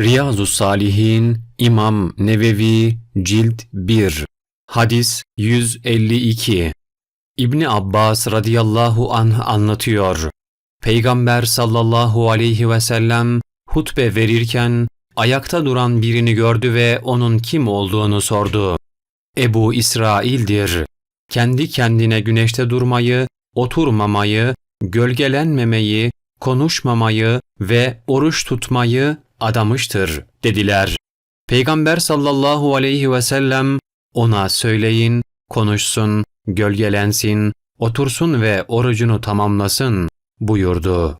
Riyazu Salihin İmam Nevevi Cilt 1 Hadis 152 İbni Abbas radıyallahu anh anlatıyor. Peygamber sallallahu aleyhi ve sellem hutbe verirken ayakta duran birini gördü ve onun kim olduğunu sordu. Ebu İsrail'dir. Kendi kendine güneşte durmayı, oturmamayı, gölgelenmemeyi, konuşmamayı ve oruç tutmayı adamıştır dediler. Peygamber sallallahu aleyhi ve sellem ona söyleyin, konuşsun, gölgelensin, otursun ve orucunu tamamlasın buyurdu.